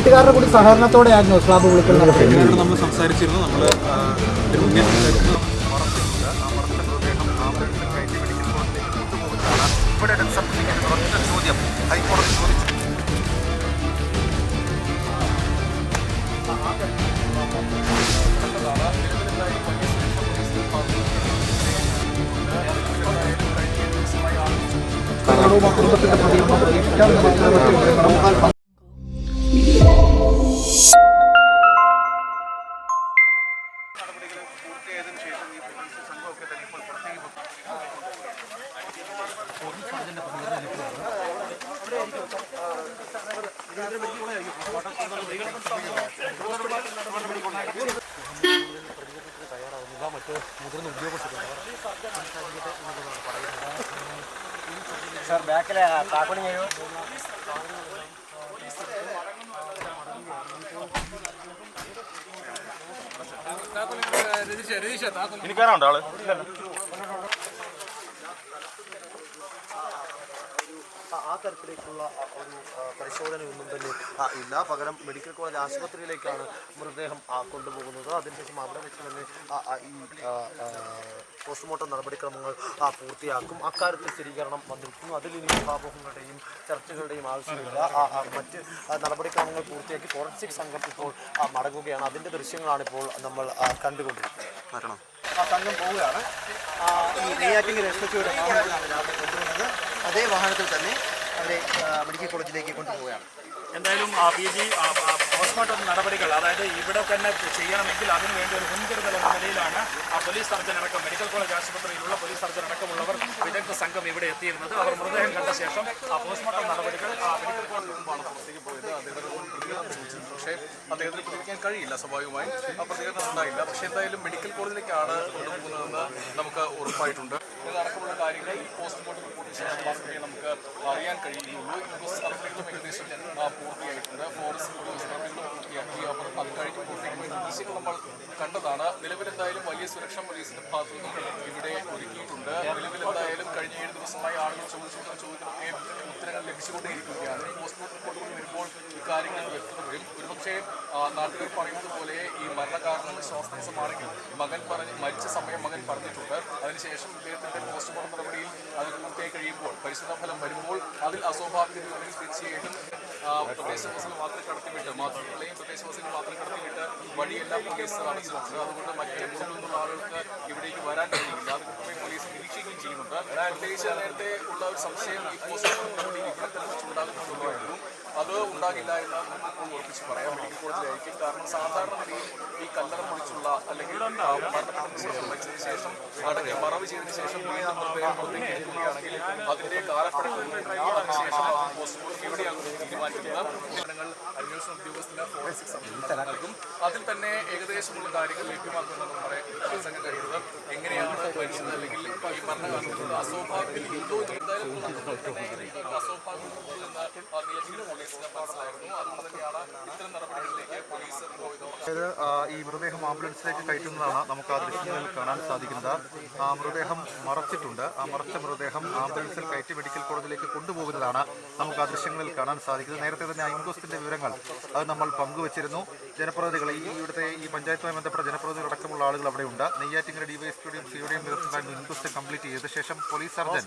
വീട്ടുകാരുടെ കൂടി സഹകരണത്തോടെയായിരുന്നു സ്ലാബ് വിളിക്കൽ നടത്തിയത് നമ്മൾ സംസാരിച്ചിരുന്നു നമ്മൾ ഇവിടെ ചോദ്യം. ഹൈക്കോടതി ചോദിച്ചു. കുടുംബത്തിന്റെ പ്രതികരണം പ്രതീക്ഷിക്കാവുന്ന സാർ ബാക്കിലെ താക്കോലി കഴിയോ ഇനി കയറാണ്ടോ ആൾ? ആ തരത്തിലേക്കുള്ള ഒരു പരിശോധനയൊന്നും തന്നെ ഇല്ല. പകരം മെഡിക്കൽ കോളേജ് ആശുപത്രിയിലേക്കാണ് മൃതദേഹം കൊണ്ടുപോകുന്നത്. അതിനുശേഷം അവിടെ വെച്ച് തന്നെ ഈ പോസ്റ്റ്മോർട്ടം നടപടിക്രമങ്ങൾ പൂർത്തിയാക്കും. അക്കാര്യത്തിൽ സ്ഥിരീകരണം വന്നിരിക്കുന്നു. അതിൽ ഇനി ഊഹാപോഹങ്ങളുടെയും ചർച്ചകളുടെയും ആവശ്യമില്ല. മറ്റ് നടപടിക്രമങ്ങൾ പൂർത്തിയാക്കി ഫോറൻസിക് സംഘം ഇപ്പോൾ മടങ്ങുകയാണ്. അതിന്റെ ദൃശ്യങ്ങളാണ് ഇപ്പോൾ നമ്മൾ കണ്ടുകൊണ്ടിരിക്കുന്നത്. ആ സംഘം പോവുകയാണ്. ഈ വാഹനത്തിലാണ് രാവിലെ കൊണ്ടുവരുന്നത്. അതേ വാഹനത്തിൽ തന്നെ അവരെ മെഡിക്കൽ കോളേജിലേക്ക് കൊണ്ടുപോവുകയാണ്. എന്തായാലും ആ പി ജി പോസ്റ്റ്മോർട്ടം നടപടികൾ അതായത് ഇവിടെ തന്നെ ചെയ്യണമെങ്കിൽ അതിന് വേണ്ടി ഒരു മുൻകരുതൽ എന്ന നിലയിലാണ് ആ പോലീസ് സർജൻ അടക്കം മെഡിക്കൽ കോളേജ് ആശുപത്രിയിലുള്ള പോലീസ് സർജൻ അടക്കമുള്ളവർ വിദഗ്ധ സംഘം ഇവിടെ എത്തിയിരുന്നത്. അവർ മൃതദേഹം കണ്ട ശേഷം ആ പോസ്റ്റ്മോർട്ടം നടപടികൾ ആ മെഡിക്കൽ കോളേജിൽ മുമ്പാണ് പുറത്തേക്ക് പോയത് അദ്ദേഹത്തിന് പക്ഷേ അദ്ദേഹത്തിന് പ്രതികരിക്കാൻ കഴിയില്ല സ്വാഭാവികമായും. ആ പ്രതികരണം ഉണ്ടായില്ല. പക്ഷേ എന്തായാലും മെഡിക്കൽ കോളേജിലേക്കാണ് കൊണ്ടുപോകുന്നതെന്ന് നമുക്ക് ഉറപ്പായിട്ടുണ്ട്. ഇതടക്കമുള്ള കാര്യങ്ങൾ ഈ പോസ്റ്റ്മോർട്ടം റിപ്പോർട്ടിന് ശേഷം മാത്രമേ നമുക്ക് അറിയാൻ കഴിയുകയുള്ളൂ. ഇൻക്വസ്റ്റ് നടപടികളും ഏകദേശം പൂർത്തിയായിട്ടുണ്ട്. ഫോറസ്റ്റ് നടപടികളും പൂർത്തിയാക്കി. അവർ അത് കഴിഞ്ഞ് പൂർത്തിയാക്കുന്ന നമ്മൾ കണ്ടതാണ്. നിലവിലെന്തായാലും വലിയ സുരക്ഷാ പോലീസിന്റെ ഭാഗത്തു ഇവിടെ ഒരുക്കിയിട്ടുണ്ട്. നിലവിലെന്തായാലും കഴിഞ്ഞ ഏഴ് ദിവസമായി ആളുകൾ ചോദിച്ചിട്ടുള്ള ചോദിക്കുന്നൊക്കെ ഉത്തരങ്ങൾ ലഭിച്ചുകൊണ്ടേയിരിക്കുകയാണ്. പോസ്റ്റ്മോർട്ടം റിപ്പോർട്ടുകൾ വരുമ്പോൾ ഇക്കാര്യങ്ങൾ വ്യക്തത വരും ഒരുപക്ഷെ ആ, നാട്ടുകാർ പറയുന്നത് പോലെ ഈ മരണകാരണം ശ്വാസതടസ്സമാണെങ്കിൽ മകൻ പറഞ്ഞ് മരിച്ച സമയം മകൻ പറഞ്ഞിട്ടുണ്ട്. അതിനുശേഷം ഇദ്ദേഹത്തിന്റെ പോസ്റ്റ്മോർട്ടം നടപടിയിൽ അത് പൂർത്തിയായി കഴിയുമ്പോൾ പരിശോധന ഫലം വരുമ്പോൾ അതിൽ അസ്വാഭാവികതയുണ്ടെങ്കിൽ തീർച്ചയായിട്ടും പ്രദേശവാസികൾ മാത്രം കടത്തിവിട്ട് മാതൃകളെയും പ്രദേശവാസികൾ മാത്രം കടത്തിവിട്ട് വഴിയെല്ലാം പോലീസ് അടച്ചിട്ടുണ്ട് അതുകൊണ്ട് മറ്റേ മുകളിലുള്ള ആളുകൾക്ക് ഇവിടേക്ക് വരാൻ കഴിയില്ല. അത് കൃത്യമായി പോലീസ് നിരീക്ഷിക്കുകയും ചെയ്യുന്നുണ്ട്. പ്രത്യേകിച്ച് നേരത്തെ ഉള്ള ഒരു സംശയം ഈ പോസ്റ്റ്മോർട്ടം നടപടി ഇവിടെ തന്നെ വെച്ചുണ്ടാകുന്നുണ്ടായിരുന്നു അത് ഉണ്ടാകില്ല എന്ന് ഇപ്പോൾ ഉറപ്പിച്ച് പറയാം മെഡിക്കൽ കോളേജിലായിരിക്കും കാരണം സാധാരണ നിലയിൽ ഈ കല്ലറ പൊളിച്ചുള്ള അല്ലെങ്കിൽ മരണത്തിന് ശേഷം അടങ്ങി മറവ് ചെയ്തതിന് ശേഷം വീണ്ടും മൃതദേഹം പുറത്തേക്ക് എടുക്കുകയാണെങ്കിൽ അതിന്റെ കാലപ്പഴക്കം അതിനുശേഷം എവിടെയാണ് തീരുമാനിക്കുന്നത് ജനങ്ങൾ അന്വേഷണ ഉദ്യോഗസ്ഥന്റെ ഫോറൻസിക് സംരക്ഷണം നൽകും. അതിൽ തന്നെ ഏകദേശമുള്ള കാര്യങ്ങൾ ലഭ്യമാക്കുമെന്ന് നമ്മുടെ സംഘം കഴിയുന്നത് എങ്ങനെയാണ് മരിച്ചത് അല്ലെങ്കിൽ ഈ മരണകാലത്ത് അസ്വാഭാവികത ഉണ്ടോ എന്ന് എന്തായാലും അസ്വാഭാവികത എന്ന് നിലവിലെ പോലീസിന് മനസ്സിലായിരുന്നു അതുകൊണ്ട് തന്നെയാണ് ഇത്തരം നടപടികളിലേക്ക് പോലീസ് പോയത് അതായത് ഈ മൃതദേഹം ആംബുലൻസിലേക്ക് കയറ്റുന്നതാണ് നമുക്ക് ആ ദൃശ്യങ്ങളിൽ കാണാൻ സാധിക്കുന്നത്. ആ മൃതദേഹം മറച്ചിട്ടുണ്ട്. ആ മറച്ച മൃതദേഹം ആംബുലൻസിൽ കയറ്റി മെഡിക്കൽ കോളേജിലേക്ക് കൊണ്ടുപോകുന്നതാണ് നമുക്ക് ആ ദൃശ്യങ്ങളിൽ കാണാൻ സാധിക്കുന്നത്. നേരത്തെ തന്നെ ആ വിവരങ്ങൾ അത് നമ്മൾ പങ്കുവച്ചിരുന്നു. ജനപ്രതിനിധികൾ ഈ ഇവിടുത്തെ ഈ പഞ്ചായത്തുമായി ബന്ധപ്പെട്ട ജനപ്രതിനിധികൾ അടക്കമുള്ള ആളുകൾ അവിടെയുണ്ട് നെയ്യാറ്റിങ്ങര ഡിവൈഎസ്പിയുടെയും സിയുടെയും നേതൃത്വത്തിലായിരുന്നു ഇൻക്വസ്റ്റ് കംപ്ലീറ്റ് ചെയ്ത ശേഷം പോലീസ് സർജൻ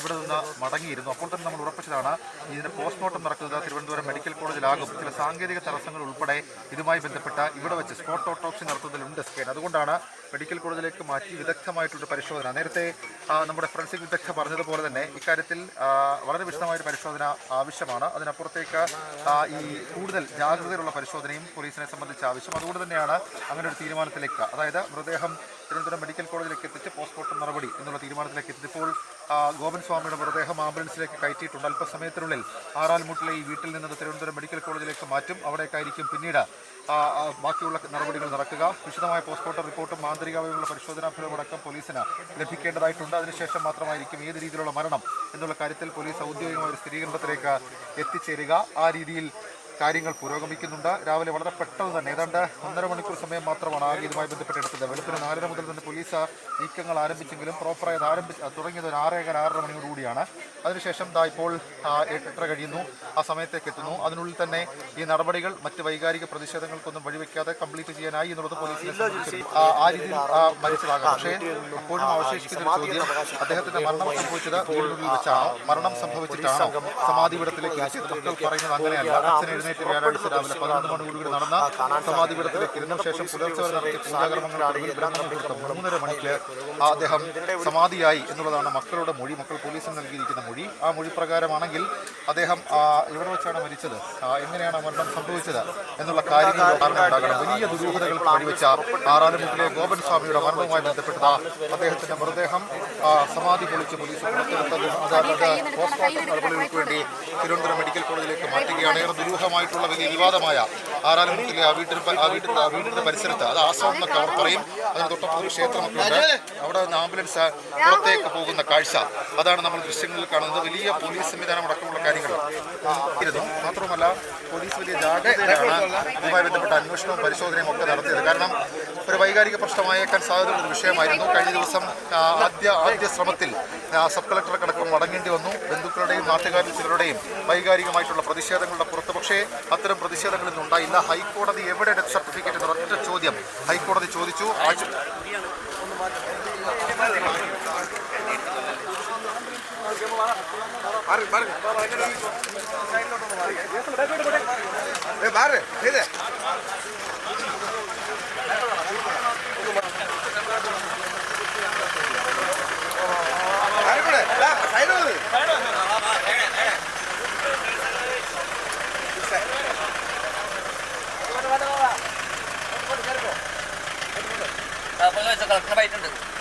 ഇവിടെ നിന്ന് മടങ്ങിയിരുന്നു. അപ്പോൾ തന്നെ നമ്മൾ ഉറപ്പിച്ചതാണ് ഇതിന്റെ പോസ്റ്റ്മോർട്ടം നടക്കുന്നത് തിരുവനന്തപുരം മെഡിക്കൽ കോളേജിലാകും. ചില സാങ്കേതിക തടസ്സങ്ങൾ ഉൾപ്പെടെ ഇതുമായി ബന്ധപ്പെട്ട ഇവിടെ വെച്ച് സ്പോട്ട് ഓട്ടോപ്സി നടത്തുന്നതിലുണ്ട് സ്കെയിൻ അതുകൊണ്ടാണ് മെഡിക്കൽ കോളേജിലേക്ക് മാറ്റി വിദഗ്ധമായിട്ടുള്ള പരിശോധന. നേരത്തെ നമ്മുടെ ഫോറൻസിക് വിദഗ്ധ പറഞ്ഞതുപോലെ തന്നെ ഇക്കാര്യത്തിൽ വളരെ വിശദമായൊരു പരിശോധന ആവശ്യമാണ്. അതിനപ്പുറത്തേക്ക് ആ, ഈ കൂടുതൽ ജാഗ്രതയിലുള്ള പരിശോധനയും പോലീസിനെ സംബന്ധിച്ച ആവശ്യം. അതുകൊണ്ട് തന്നെയാണ് അങ്ങനെ ഒരു തീരുമാനത്തിലേക്ക് അതായത് മൃതദേഹം തിരുവനന്തപുരം മെഡിക്കൽ കോളേജിലേക്ക് എത്തിച്ച് പോസ്റ്റ്മോർട്ടം നടപടി എന്നുള്ള തീരുമാനത്തിലേക്ക് എത്തിയപ്പോൾ ആ, ഗോപൻ സ്വാമിയുടെ മൃതദേഹം ആംബുലൻസിലേക്ക് കയറ്റിയിട്ടുണ്ട്. അല്പസമയത്തിനുള്ളിൽ ആറാൽമുട്ടിലെ ഈ വീട്ടിൽ നിന്ന് തിരുവനന്തപുരം മെഡിക്കൽ കോളേജിലേക്ക് മാറ്റും. അവിടേക്കായിരിക്കും പിന്നീട് ബാക്കിയുള്ള നടപടികൾ നടക്കുക. വിശദമായ പോസ്റ്റ്മോർട്ടം റിപ്പോർട്ടും മാന്ത്രികാവയുള്ള പരിശോധനാ ഫലമടക്കം പോലീസിന് ലഭിക്കേണ്ടതായിട്ടുണ്ട്. അതിനുശേഷം മാത്രമായിരിക്കും ഏത് രീതിയിലുള്ള മരണം എന്നുള്ള കാര്യത്തിൽ പോലീസ് ഔദ്യോഗികമായ ഒരു സ്ഥിരീകരണത്തിലേക്ക് എത്തിച്ചേരുക. ആ രീതിയിൽ കാര്യങ്ങൾ പുരോഗമിക്കുന്നുണ്ട്. രാവിലെ വളരെ പെട്ടെന്ന് തന്നെ ഏതാണ്ട് ഒന്നര മണിക്കൂർ സമയം മാത്രമാണ് ആകെ ഇതുമായി ബന്ധപ്പെട്ട് എടുത്തത് വെളുപ്പിന് നാലര മുതൽ തന്നെ പോലീസ് നീക്കങ്ങൾ ആരംഭിച്ചെങ്കിലും പ്രോപ്പറായി അത് ആരംഭിച്ച് തുടങ്ങിയത് ഒരു ആറേകാൽ ആറര മണിയോടുകൂടിയാണ് അതിനുശേഷം ദാ ഇപ്പോൾ എട്ടര കഴിയുന്നു. ആ സമയത്തേക്ക് എത്തുന്നു. അതിനുള്ളിൽ തന്നെ ഈ നടപടികൾ മറ്റ് വൈകാരിക പ്രതിഷേധങ്ങൾക്കൊന്നും വഴിവെക്കാതെ കംപ്ലീറ്റ് ചെയ്യാനായി എന്നുള്ളത് പോലീസിനെ ആ രീതിയിൽ മനസ്സിലാകാം. പക്ഷേ അപ്പോഴും അവശേഷിക്കുന്ന ചോദ്യം അദ്ദേഹത്തിന്റെ മരണം സംഭവിച്ചത് വെച്ചാണോ? മരണം സംഭവിച്ചിട്ടാണോ? സമാധിപീഠത്തിലേക്ക് മക്കൾ പറയുന്നത് അങ്ങനെയല്ല. അച്ഛൻ എഴുന്നേറ്റ് വ്യാഴാഴ്ച രാവിലെ പതിനൊന്ന് മണിക്കൂടി നടന്ന സമാധിപീഠത്തിലെ ഇരുന്ന ശേഷം പുലർച്ചെ വരെ നടത്തിയ ബ്രഹ്മമുഹൂർത്തം മൂന്നര മണിക്ക് അദ്ദേഹം സമാധിയായി എന്നുള്ളതാണ് മക്കളുടെ മൊഴി. മക്കൾ പോലീസിന് നൽകിയിരിക്കുന്ന മൊഴി. ആ മൊഴി പ്രകാരമാണെങ്കിൽ അദ്ദേഹം ഇവിടെ വെച്ചാണ് മരിച്ചത്? എങ്ങനെയാണ് മരണം സംഭവിച്ചത് എന്നുള്ള കാര്യങ്ങൾ ഉണ്ടാകണം. വലിയ ദുരൂഹതകൾ വഴിവെച്ച ആറാലുമുട്ടിലെ ഗോപൻ സ്വാമിയുടെ മരണവുമായി ബന്ധപ്പെട്ട അദ്ദേഹത്തിന്റെ മൃതദേഹം സമാധി പൊളിച്ച് പോലീസ് പുറത്തെടുത്തത് അത് അത് പോസ്റ്റ്മോർട്ടം നടപടികൾക്ക് വേണ്ടി തിരുവനന്തപുരം മെഡിക്കൽ കോളേജിലേക്ക് മാറ്റുകയാണ്. ഏറെ ദുരൂഹമായിട്ടുള്ള വലിയ വിവാദമായ ആറാലുമുട്ടിലെ ആ വീട്ടിൽ ആ വീട്ടിൽ ആ വീടിന്റെ പരിസരത്ത് അത് ആശ്രമം എന്നൊക്കെ അവർ പറയും. അതിന് തൊട്ടപ്പുറം ക്ഷേത്രമൊക്കെ അവിടെ നിന്ന് ആംബുലൻസ് പുറത്തേക്ക് പോകുന്ന കാഴ്ച. അതാണ് നമ്മൾ ദൃശ്യങ്ങളിൽ കാണുന്നത്. വലിയ പോലീസ് സംവിധാനം അടക്കമുള്ള കാര്യങ്ങൾ. ഇരുന്നു മാത്രമല്ല പോലീസ് വലിയ ജാഗ്രതയാണ് ഇതുമായി ബന്ധപ്പെട്ട അന്വേഷണവും പരിശോധനയും ഒക്കെ നടത്തിയത്. കാരണം ഒരു വൈകാരിക പ്രശ്നമായേക്കാൻ സാധ്യതയുള്ള വിഷയമായിരുന്നു. കഴിഞ്ഞ ദിവസം ആദ്യ ആദ്യ ശ്രമത്തിൽ സബ് സബ് കളക്ടർക്കടക്കം മടങ്ങേണ്ടി വന്നു. ബന്ധുക്കളുടെയും നാട്ടുകാരിൽ ചിലരുടെയും വൈകാരികമായിട്ടുള്ള പ്രതിഷേധങ്ങളുടെ പുറത്ത്. പക്ഷേ അത്തരം പ്രതിഷേധങ്ങളിൽ ഉണ്ടായില്ല ഹൈക്കോടതി എവിടെ ഡെത്ത് സർട്ടിഫിക്കറ്റ് എന്ന ഒറ്റ ചോദ്യം ഹൈക്കോടതി ചോദിച്ചു. ആഴ്ച കളക്ടറായിട്ടുണ്ട്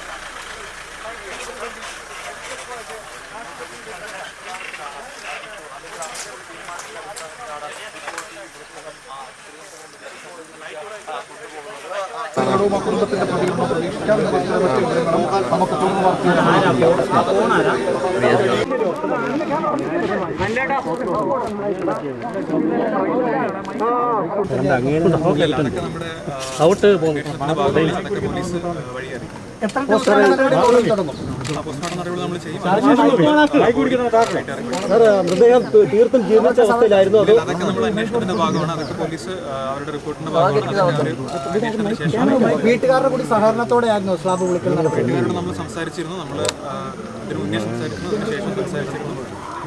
സങ്കടവും ആ കുടുംബത്തിന്റെ പ്രതികരണം പ്രതീക്ഷിക്കാവുന്ന രീതിയിലുള്ള മറ്റു വിവരങ്ങളും നമുക്ക് തുടർന്ന് എത്ര ദിവസം തുടങ്ങും മൃതദേഹം തീർത്തും ജീർണിച്ച അവസ്ഥയിലായിരുന്നു അത് നമ്മൾ അന്വേഷണത്തിന്റെ ഭാഗമാണ്. അതൊക്കെ പോലീസ് അവരുടെ റിപ്പോർട്ടിന്റെ ഭാഗമാണ്. അതൊക്കെ അവർ അന്വേഷണത്തിന് ശേഷം വീട്ടുകാരുടെ കൂടി സഹകരണത്തോടെയായിരുന്നു സ്ലാബ് വിളിക്കൽ നമ്മൾ സംസാരിച്ചിരുന്നു. നമ്മൾ ഇതിനു മുന്നേ സംസാരിച്ചിരുന്നു. അതിന് ശേഷം സംസാരിച്ചിരുന്നു.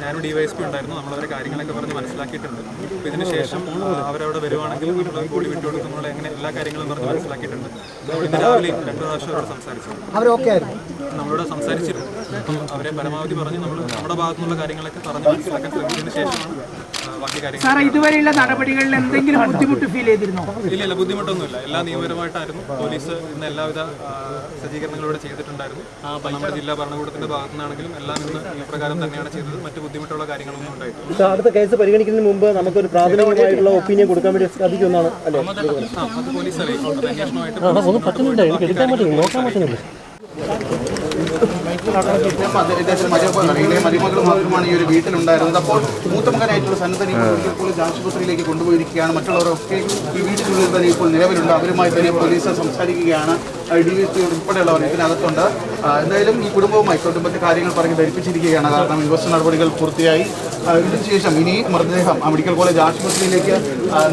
ഞാനും ഡിവൈഎസ്പി ഉണ്ടായിരുന്നു. നമ്മളവരെ കാര്യങ്ങളൊക്കെ പറഞ്ഞ് മനസ്സിലാക്കിയിട്ടുണ്ട്. അപ്പോൾ ഇതിന് ശേഷം അവരവിടെ വരുവാണെങ്കിൽ നമ്മൾ കൂടി വിട്ടു കൊടുക്കുന്നുള്ള എങ്ങനെ എല്ലാ കാര്യങ്ങളും പറഞ്ഞ് മനസ്സിലാക്കിയിട്ടുണ്ട്. അപ്പോൾ ഇന്ന് രാവിലെ രണ്ട് പ്രാവശ്യം അവരോട് സംസാരിച്ചു. നമ്മളോട് സംസാരിച്ചിരുന്നു. അപ്പം അവരെ പരമാവധി പറഞ്ഞ് നമ്മൾ നമ്മുടെ ഭാഗത്തുനിന്നുള്ള കാര്യങ്ങളൊക്കെ പറഞ്ഞ് മനസ്സിലാക്കാൻ ശ്രമിച്ചതിന് ശേഷമാണ് ബാക്കി കാര്യങ്ങൾ സാറേ ഇതുവരെയുള്ള നടപടികളിൽ എന്തെങ്കിലും ബുദ്ധിമുട്ട് ഫീൽ ചെയ്തിരുന്നോ? ഇല്ല ഇല്ല ബുദ്ധിമുട്ടൊന്നുമില്ല. എല്ലാ നിയമപരമായിട്ടായിരുന്നു. പോലീസ് ഇന്ന് എല്ലാവിധ സജ്ജീകരണങ്ങളിലൂടെ സജ്ജീകരണങ്ങളും ചെയ്തിട്ടുണ്ടായിരുന്നു. നമ്മുടെ ജില്ലാ ഭരണകൂടത്തിന്റെ ഭാഗത്തു നിന്നാണെങ്കിലും എല്ലാം ഇന്ന് നിയമപ്രകാരം തന്നെയാണ് ചെയ്തത്. മറ്റു ബുദ്ധിമുട്ടുള്ള കാര്യങ്ങളൊന്നും ഉണ്ടായിട്ടില്ല. അടുത്ത കേസ് പരിഗണിക്കുന്നതിന് മുമ്പ് നമുക്കൊരു പ്രാഥമികമായിട്ടുള്ള ഒപ്പീനിയൻ കൊടുക്കാൻ വേണ്ടി സാധിക്കുമെന്നാണ് അല്ലേ? അത് പോലീസ് അറിയിക്കും അന്വേഷണമായിട്ട് നോക്കാൻ പറ്റുന്നില്ല. അദ്ദേഹത്തിന് മരുമകളാണ് മരുമകൾ മാത്രമാണ് ഈ ഒരു വീട്ടിലുണ്ടായിരുന്നത് അപ്പോൾ മൂത്തമകനായിട്ടുള്ള സന്നദ്ധനെ പോലീസ് ആശുപത്രിയിലേക്ക് കൊണ്ടുപോയിരിക്കുകയാണ് മറ്റുള്ളവരൊക്കെ ഈ വീട്ടിനുള്ളിൽ തന്നെ ഇപ്പോൾ നിലവിലുണ്ട് അവരുമായി തന്നെ പോലീസ് സംസാരിക്കുകയാണ് ഡി എസ് പി ഉൾപ്പെടെയുള്ളവർ ഇതിനകത്തുണ്ട് എന്തായാലും ഈ കുടുംബവുമായി കുടുംബത്തെ കാര്യങ്ങൾ പറഞ്ഞ് ധരിപ്പിച്ചിരിക്കുകയാണ്. കാരണം ഇൻവെസ്റ്റ് നടപടികൾ പൂർത്തിയായി. ആ, ഇതിന് ശേഷം ഇനി മൃതദേഹം മെഡിക്കൽ കോളേജ് ആശുപത്രിയിലേക്ക്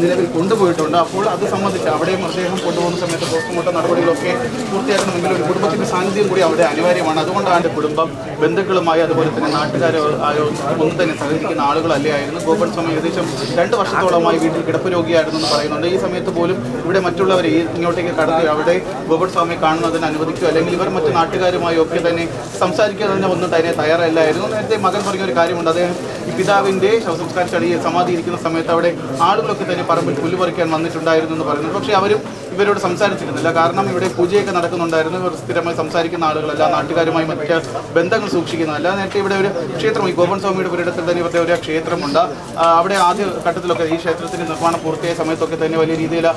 നിലവിൽ കൊണ്ടുപോയിട്ടുണ്ട്. അപ്പോൾ അത് സംബന്ധിച്ച് അവിടെ മൃതദേഹം കൊണ്ടുപോകുന്ന സമയത്ത് പോസ്റ്റ്മോർട്ടം നടപടികളൊക്കെ പൂർത്തിയാക്കണമെങ്കിൽ ഒരു കുടുംബത്തിന്റെ സാന്നിധ്യം കൂടി അവിടെ അനിവാര്യമാണ്. അതുകൊണ്ടാണ് കുടുംബം ബന്ധുക്കളുമായി അതുപോലെ തന്നെ നാട്ടുകാരോ ആയോ ഒന്നും തന്നെ സഹകരിക്കുന്ന ആളുകളല്ലേ ആയിരുന്നു. ഗോപൻ സ്വാമി ഏകദേശം രണ്ട് വർഷത്തോളമായി വീട്ടിൽ കിടപ്പ് രോഗിയായിരുന്നു എന്ന് പറയുന്നുണ്ട്. ഈ സമയത്ത് പോലും ഇവിടെ മറ്റുള്ളവരെ ഇങ്ങോട്ടേക്ക് കടത്തി അവിടെ ഗോപൻ സ്വാമി കാണുന്നതിന് അനുവദിക്കുക അല്ലെങ്കിൽ ഇവർ മറ്റു നാട്ടുകാരുമായി ഒക്കെ തന്നെ സംസാരിക്കുന്നതിന് ഒന്നും തന്നെ തയ്യാറല്ലായിരുന്നു. നേരത്തെ മകൻ പറഞ്ഞ ഒരു കാര്യമുണ്ട്. അദ്ദേഹം പിതാവിന്റെ ശവസംസ്കാര ചടങ്ങിൽ സമാധി ഇരിക്കുന്ന സമയത്ത് അവിടെ ആളുകളൊക്കെ തന്നെ പറമ്പിൽ പുല്ല് പറിക്കാൻ വന്നിട്ടുണ്ടായിരുന്നു എന്ന് പറയുന്നു. പക്ഷേ അവരും ഇവരോട് സംസാരിച്ചിരുന്നില്ല. കാരണം ഇവിടെ പൂജയൊക്കെ നടക്കുന്നുണ്ടായിരുന്നു. ഇവർ സ്ഥിരമായി സംസാരിക്കുന്ന ആളുകളല്ല നാട്ടുകാരുമായി മറ്റ് ബന്ധങ്ങൾ സൂക്ഷിക്കുന്നതല്ല. നേരത്തെ ഇവിടെ ഒരു ക്ഷേത്രം ഈ ഗോപൻ സ്വാമിയുടെ ഒരിടത്തിൽ തന്നെ ഇവരുടെ ഒരു ക്ഷേത്രമുണ്ട്. അവിടെ ആദ്യ ഘട്ടത്തിലൊക്കെ ഈ ക്ഷേത്രത്തിന്റെ നിർമ്മാണം പൂർത്തിയായ സമയത്തൊക്കെ തന്നെ വലിയ രീതിയിൽ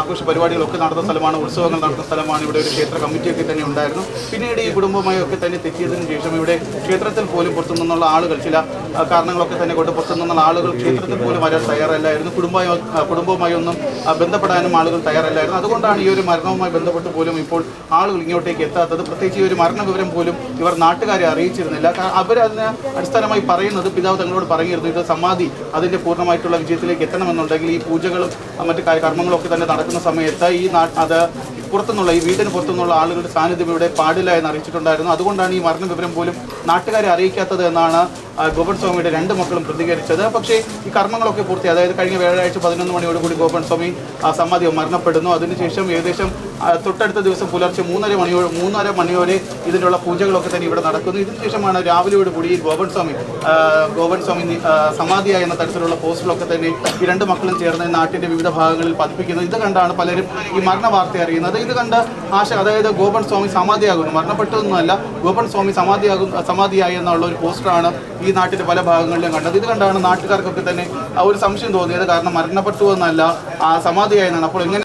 ആഘോഷ പരിപാടികളൊക്കെ നടന്ന സ്ഥലമാണ് ഉത്സവങ്ങൾ നടന്ന സ്ഥലമാണ് ഇവിടെ ഒരു ക്ഷേത്ര കമ്മിറ്റിയൊക്കെ തന്നെ ഉണ്ടായിരുന്നു. പിന്നീട് ഈ കുടുംബമായൊക്കെ തന്നെ തെറ്റിയതിനു ശേഷം ഇവിടെ ക്ഷേത്രത്തിൽ പോലും പുറത്തു നിന്നുള്ള ആളുകൾ ചില കാരണങ്ങളൊക്കെ തന്നെ കൊണ്ട് പുറത്തുനിന്നുള്ള ആളുകൾ ക്ഷേത്രത്തിൽ പോലും വരാൻ തയ്യാറല്ലായിരുന്നു. കുടുംബമായി കുടുംബവുമായി ഒന്നും ബന്ധപ്പെടാനും ആളുകൾ തയ്യാറല്ലായിരുന്നു. അതുകൊണ്ടാണ് ഈ ഒരു മരണവുമായി ബന്ധപ്പെട്ട് പോലും ഇപ്പോൾ ആളുകൾ ഇങ്ങോട്ടേക്ക് എത്താത്തത്. പ്രത്യേകിച്ച് ഈ ഒരു മരണ വിവരം പോലും ഇവർ നാട്ടുകാരെ അറിയിച്ചിരുന്നില്ല. അവരതിന് അടിസ്ഥാനമായി പറയുന്നത് പിതാവ് തങ്ങളോട് പറഞ്ഞിരുന്നു ഇത് സമാധി അതിന്റെ പൂർണമായിട്ടുള്ള വിജയത്തിലേക്ക് എത്തണമെന്നുണ്ടെങ്കിൽ ഈ പൂജകളും മറ്റു കർമ്മങ്ങളൊക്കെ തന്നെ നടക്കുന്ന സമയത്ത് ഈ അത് പുറത്തുനിന്നുള്ള ഈ വീടിന് പുറത്തുനിന്നുള്ള ആളുകളുടെ സാന്നിധ്യം ഇവിടെ പാടില്ല എന്ന് അറിയിച്ചിട്ടുണ്ടായിരുന്നു. അതുകൊണ്ടാണ് ഈ മരണ വിവരം പോലും നാട്ടുകാരെ അറിയിക്കാത്തത് എന്നാണ് ഗോപൻ സ്വാമിയുടെ രണ്ട് മക്കളും പ്രതികരിച്ചത്. പക്ഷേ ഈ കർമ്മങ്ങളൊക്കെ പൂർത്തി അതായത് കഴിഞ്ഞ വ്യാഴാഴ്ച പതിനൊന്ന് മണിയോടുകൂടി ഗോപൻ സ്വാമി ആ സമാധി മരണപ്പെടുന്നു. അതിനുശേഷം ഏകദേശം തൊട്ടടുത്ത ദിവസം പുലർച്ചെ മൂന്നര മണിയോ മൂന്നര മണിയോടെ ഇതിനുള്ള പൂജകളൊക്കെ തന്നെ ഇവിടെ നടക്കുന്നു. ഇതിനുശേഷമാണ് രാവിലെയോട് കൂടി ഈ ഗോപൻ സ്വാമി ഗോവൻ സ്വാമി സമാധിയായ എന്ന തരത്തിലുള്ള പോസ്റ്ററൊക്കെ തന്നെ ഈ രണ്ട് മക്കളും ചേർന്ന് നാട്ടിന്റെ വിവിധ ഭാഗങ്ങളിൽ പതിപ്പിക്കുന്നത് ഇത് കണ്ടാണ് പലരും ഈ മരണ വാർത്ത അറിയുന്നത്. ഇത് കണ്ട് ആശ അതായത് ഗോപൻ സ്വാമി സമാധിയാകുന്നു. മരണപ്പെട്ടതൊന്നുമല്ല ഗോപൻ സ്വാമി സമാധിയാകും സമാധിയായി എന്നുള്ള ഒരു പോസ്റ്ററാണ് ഈ നാട്ടിന്റെ പല ഭാഗങ്ങളിലും കണ്ടത്. ഇത് കണ്ടാണ് നാട്ടുകാർക്കൊക്കെ തന്നെ ഒരു സംശയം തോന്നിയത്. കാരണം മരണപ്പെട്ടു എന്നല്ല ആ സമാധിയായെന്നാണ് അപ്പോൾ എങ്ങനെ